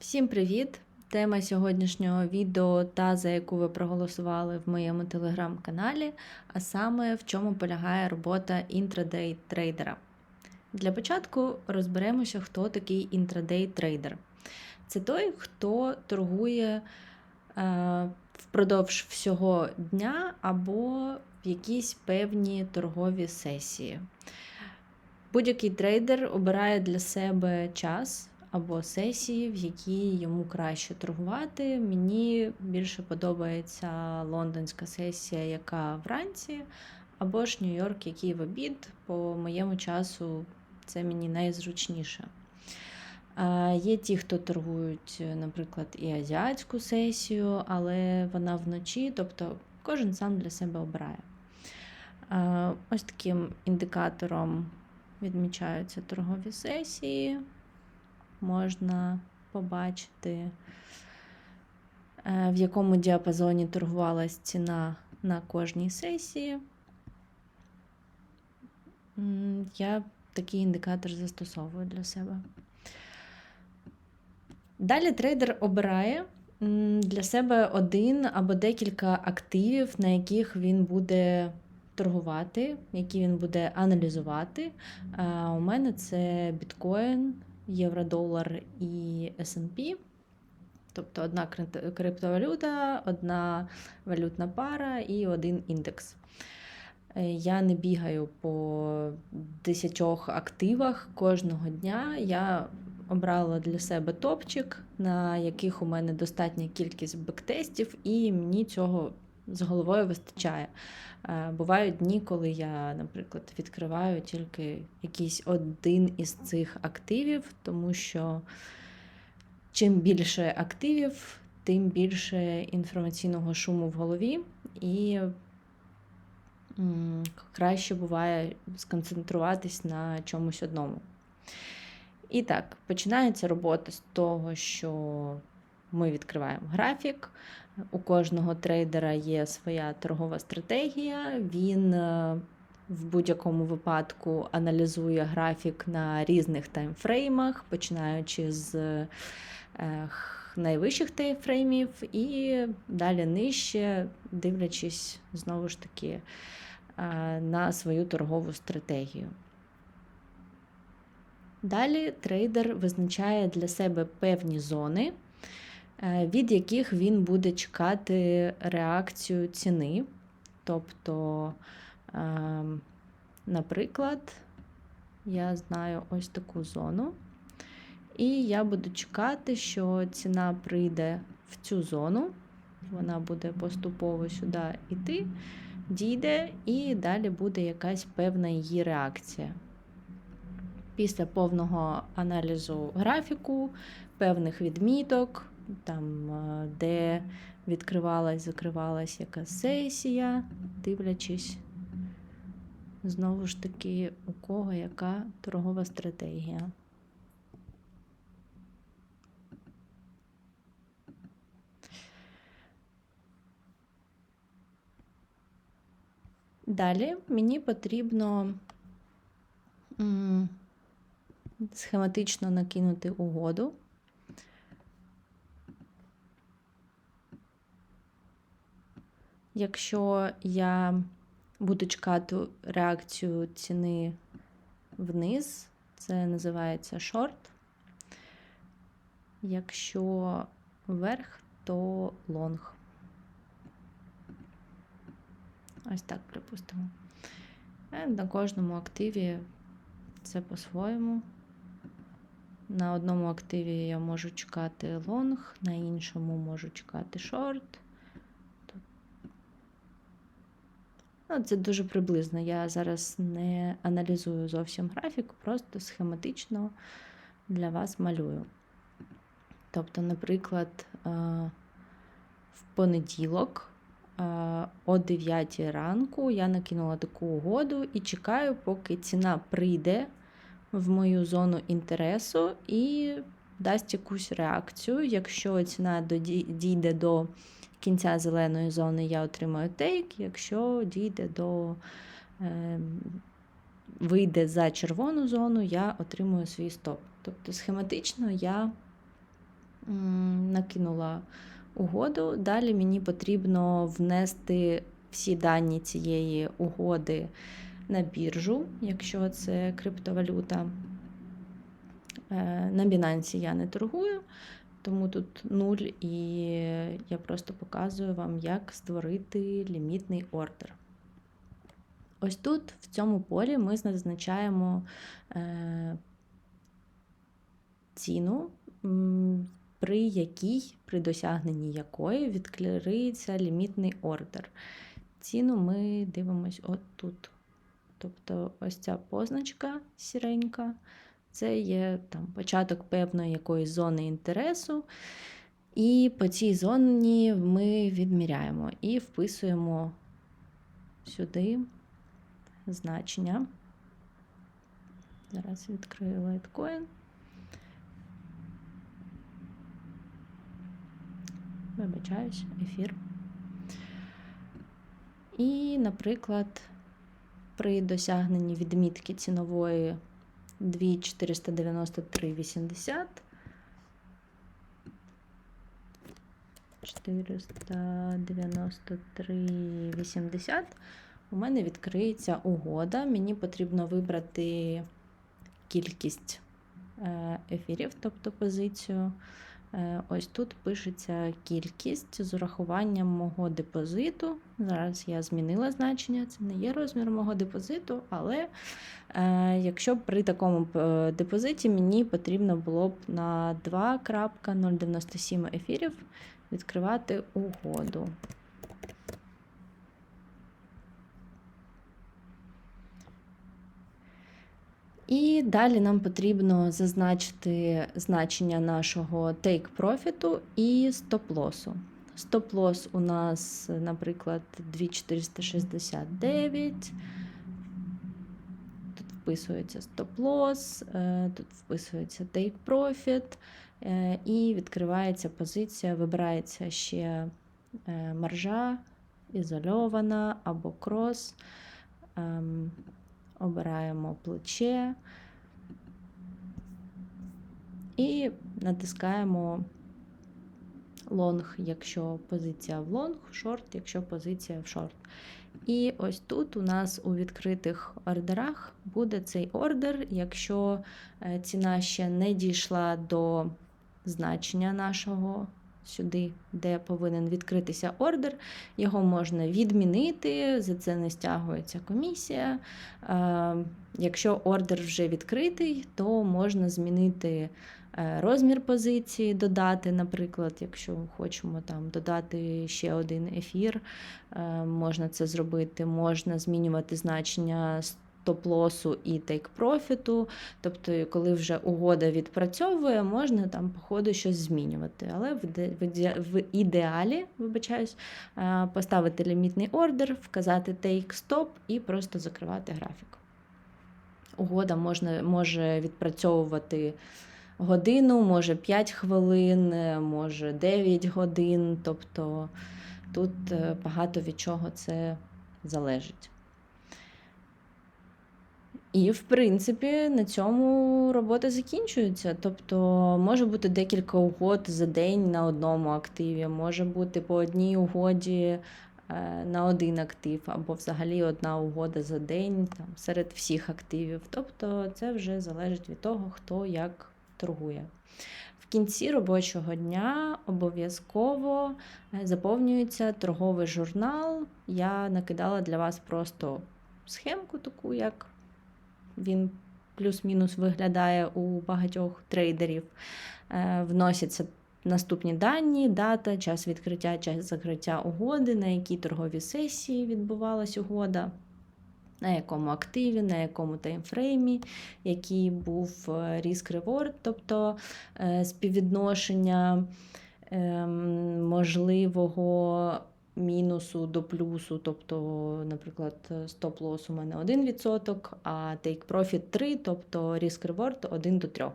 Всім привіт! Тема сьогоднішнього відео та за яку ви проголосували в моєму телеграм-каналі, а саме в чому полягає робота інтрадей трейдера. Для початку розберемося, хто такий інтрадей трейдер. Це той, хто торгує е, впродовж всього дня або в якісь певні торгові сесії. Будь-який трейдер обирає для себе час або сесії, в які йому краще торгувати. Мені більше подобається лондонська сесія, яка вранці, або ж Нью-Йорк, який в обід. По моєму часу це мені найзручніше. А, Є ті, хто торгують, наприклад, і азіатську сесію, але вона вночі, тобто кожен сам для себе обирає. А, Ось таким індикатором відмічаються торгові сесії можна побачити, е, в якому діапазоні торгувалась ціна на кожній сесії. Я такий індикатор застосовую для себе. Далі трейдер обирає для себе один або декілька активів, на яких він буде торгувати, які він буде аналізувати. У мене це біткоін, євро-долар і SP. Тобто одна криптовалюта, одна валютна пара і один індекс. Е, я не бігаю по 10 активах кожного дня. Я обрала для себе топчик, на яких у мене достатня кількість бектестів, і мені цього з головою вистачає. Е, бувають дні, коли я, наприклад, відкриваю тільки якийсь один із цих активів, тому що чим більше активів, тим більше інформаційного шуму в голові, і краще буває сконцентруватись на чомусь одному. І так, починається робота з того, що ми відкриваємо графік. У кожного трейдера є своя торгова стратегія. Він е, в будь-якому випадку аналізує графік на різних таймфреймах, починаючи з е, найвищих таймфреймів і далі нижче, дивлячись знову ж таки е, на свою торгову стратегію. Далі трейдер визначає для себе певні зони. Е, від яких він буде чекати реакцію ціни. Тобто, ем, наприклад, я знаю ось таку зону, і я буду чекати, що ціна прийде в цю зону, вона буде поступово сюди йти, дійде, і далі буде якась певна її реакція. Після повного аналізу графіку, певних відміток, там, е, де відкривалась, закривалась якась сесія, дивлячись, знову ж таки, у кого яка торгова стратегія. Далі мені потрібно схематично накинути угоду. Якщо я буду чекати реакцію ціни вниз, це називається шорт. Якщо вверх, то лонг. Ось так припустимо. Е, на кожному активі це по-своєму. На одному активі я можу чекати лонг, на іншому можу чекати шорт. Ну, Це дуже приблизно. Я зараз не аналізую зовсім графік, просто схематично для вас малюю. Тобто, наприклад, е, в понеділок е, о 9 ранку я накинула таку угоду і чекаю, поки ціна прийде в мою зону інтересу і дасть якусь реакцію. Якщо ціна дійде до кінця зеленої зони я отримаю тейк, якщо дійде до е, вийде за червону зону, я отримую свій стоп. Тобто схематично я накинула угоду. Далі мені потрібно внести всі дані цієї угоди на біржу, якщо це криптовалюта. Е, На Binance я не торгую, тому тут нуль, і я просто показую вам, як створити лімітний ордер. Ось тут, в цьому полі, ми зазначаємо е, ціну, при якій, при досягненні якої відкриється лімітний ордер. Ціну ми дивимось от тут. Тобто ось ця позначка сіренька, це є там, початок певної якоїсь зони інтересу. І по цій зоні ми відміряємо і вписуємо сюди значення. Зараз відкрию Litecoin. Вибачаюсь, ефір. І, наприклад, при досягненні відмітки цінової 2,493,80 493,80 у мене відкриється угода. Мені потрібно вибрати кількість е, ефірів, тобто позицію. Е, Ось тут пишеться кількість з урахуванням мого депозиту. Зараз я змінила значення, це не є розмір мого депозиту, але е, якщо при такому е, депозиті мені потрібно було б на 2.097 ефірів відкривати угоду. І далі нам потрібно зазначити значення нашого take profit і стоп-лосу. Стоп-лос у нас, наприклад, 2469. Тут вписується стоп-лос, е, тут вписується take profit, е, і відкривається позиція, вибирається ще е, маржа, ізольована або крос. Обираємо плече і натискаємо лонг, якщо позиція в лонг, шорт, якщо позиція в шорт. І ось тут у нас у відкритих ордерах буде цей ордер, якщо е, ціна ще не дійшла до значення нашого сюди, де повинен відкритися ордер, його можна відмінити, за це не стягується комісія. Якщо ордер вже відкритий, то можна змінити е, розмір позиції, додати, наприклад, якщо хочемо там додати ще один ефір, е, можна це зробити, можна змінювати значення стоп-лосу і тейк-профіту. Тобто, коли вже угода відпрацьовує, можна там по ходу щось змінювати. Але в ідеалі, вибачаюсь, е, поставити лімітний ордер, вказати take-stop і просто закривати графік. Угода можна, може відпрацьовувати. Годину, може 5 хвилин, може 9 годин, тобто тут е, багато від чого це залежить. І, в принципі, на цьому робота закінчується. Тобто може бути декілька угод за день на одному активі, може бути по одній угоді е, на один актив, або взагалі одна угода за день там, серед всіх активів. Тобто це вже залежить від того, хто як торгує. В кінці робочого дня обов'язково е, заповнюється торговий журнал. Я накидала для вас просто схемку таку, як він плюс-мінус виглядає у багатьох трейдерів. Е, вносяться наступні дані, дата, час відкриття, час закриття угоди, на якій торговій сесії відбувалась угода. На якому активі, на якому таймфреймі, який був risk reward тобто е, співвідношення ем, можливого мінусу до плюсу, тобто, наприклад, стоп-лос у мене 1%, а take profit 3, тобто risk reward 1 до 3.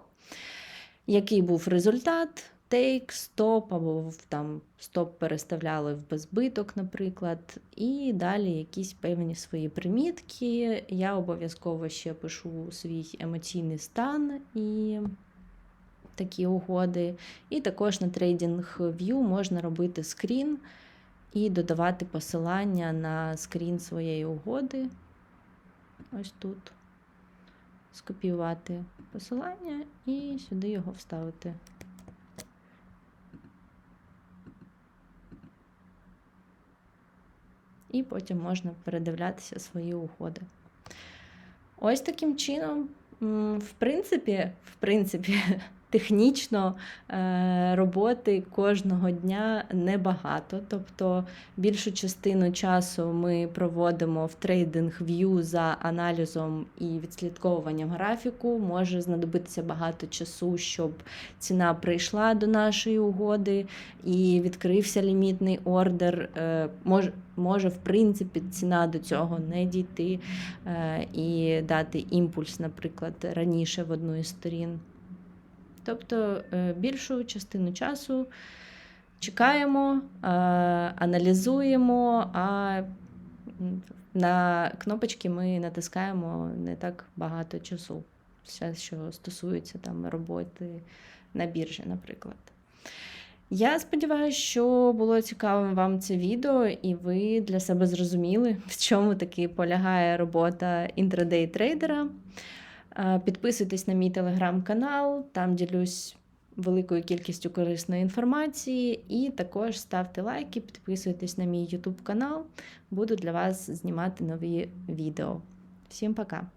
Який був результат? Take, стоп, або там стоп переставляли в безбиток, наприклад, і далі якісь певні свої примітки. Я обов'язково ще пишу свій емоційний стан і такі угоди. І також на TradingView можна робити скрін і додавати посилання на скрін своєї угоди. Ось тут. Скопіювати посилання і сюди його вставити. І потім можна передивлятися свої угоди. Ось таким чином, в принципі, в принципі, технічно е, роботи кожного дня небагато. Тобто більшу частину часу ми проводимо в TradingView за аналізом і відслідковуванням графіку. Може знадобитися багато часу, щоб ціна прийшла до нашої угоди і відкрився лімітний ордер. Е, Може, може, в принципі, ціна до цього не дійти е, і дати імпульс, наприклад, раніше в одну із сторін. Тобто е, більшу частину часу чекаємо, е, аналізуємо, а на кнопочки ми натискаємо не так багато часу. Все, що стосується там роботи на біржі, наприклад. Я сподіваюся, що було цікавим вам це відео, і ви для себе зрозуміли, в чому таки полягає робота інтрадей трейдера. Е, Підписуйтесь на мій телеграм-канал, там ділюсь великою кількістю корисної інформації. І також ставте лайки, підписуйтесь на мій YouTube канал. Буду для вас знімати нові відео. Всім пока!